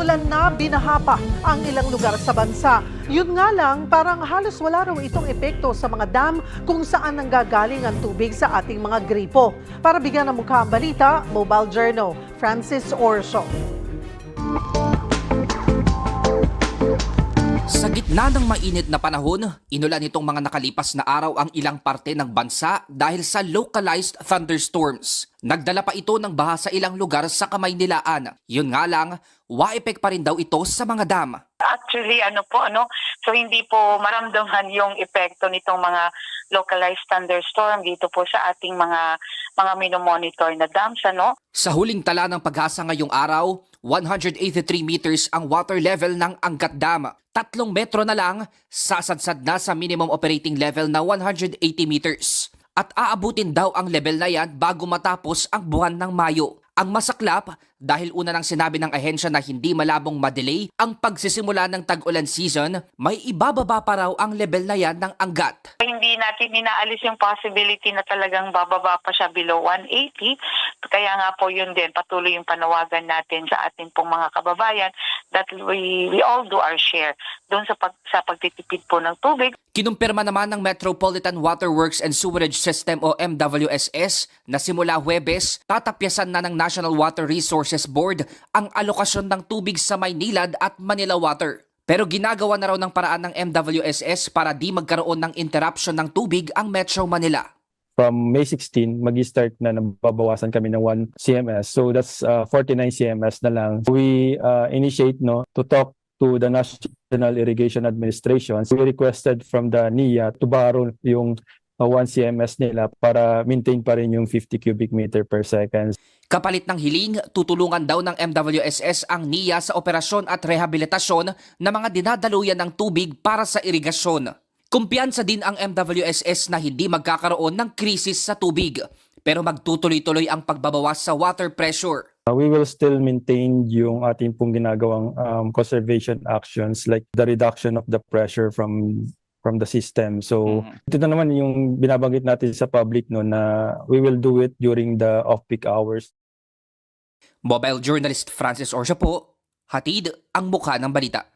Inulan na, binahapa ang ilang lugar sa bansa. Yun nga lang, parang halos wala raw itong epekto sa mga dam kung saan nanggagaling ang tubig sa ating mga gripo. Para bigyan ng mukha ang balita, Mobile Journal, Francis Orso. Sa gitna ng mainit na panahon, inulan nitong mga nakalipas na araw ang ilang parte ng bansa dahil sa localized thunderstorms. Nagdala pa ito ng baha sa ilang lugar sa Kamaynilaan. Yun nga lang, wa-epek pa rin daw ito sa mga dam. Actually, ano po, ano, so hindi po maramdaman yung epekto nitong mga localized thunderstorm dito po sa ating mga mga minomonitor na dams, ano. Sa huling tala ng paghasa ngayong araw, 183 meters ang water level ng Angat Dam. Tatlong metro na lang, sasadsad na sa minimum operating level na 180 meters. At aabutin daw ang level na yan bago matapos ang buwan ng Mayo. Ang masaklap, dahil una nang sinabi ng ahensya na hindi malabong madelay ang pagsisimula ng tag-ulan season, may ibababa pa raw ang level na yan ng Angat. Hindi natin inaalis yung possibility na talagang bababa pa siya below 180. Kaya nga po yun din, patuloy yung panawagan natin sa ating pong mga kababayan that we, we all do our share doon sa, pag, sa pagtitipid po ng tubig. Kinumpirma naman ng Metropolitan Water Works and Sewerage System o MWSS na simula Huwebes, tatapyasan na ng National Water Resources Board ang alokasyon ng tubig sa Maynilad at Manila Water. Pero ginagawa na raw ng paraan ng MWSS para di magkaroon ng interruption ng tubig ang Metro Manila. From May 16, mag-start na nababawasan kami ng 1 CMS. So that's uh, 49 CMS na lang. We uh, initiate no to talk to the National Irrigation Administration. So we requested from the NIA to borrow yung uh, 1 CMS nila para maintain pa rin yung 50 cubic meter per second. Kapalit ng hiling, tutulungan daw ng MWSS ang NIA sa operasyon at rehabilitasyon ng mga dinadaluyan ng tubig para sa irigasyon. Kumpiyansa din ang MWSS na hindi magkakaroon ng krisis sa tubig, pero magtutuloy-tuloy ang pagbabawas sa water pressure. Uh, we will still maintain yung ating pong ginagawang um, conservation actions like the reduction of the pressure from from the system. So ito na naman yung binabanggit natin sa public no na we will do it during the off-peak hours. Mobile journalist Francis Orsha po, hatid ang mukha ng balita.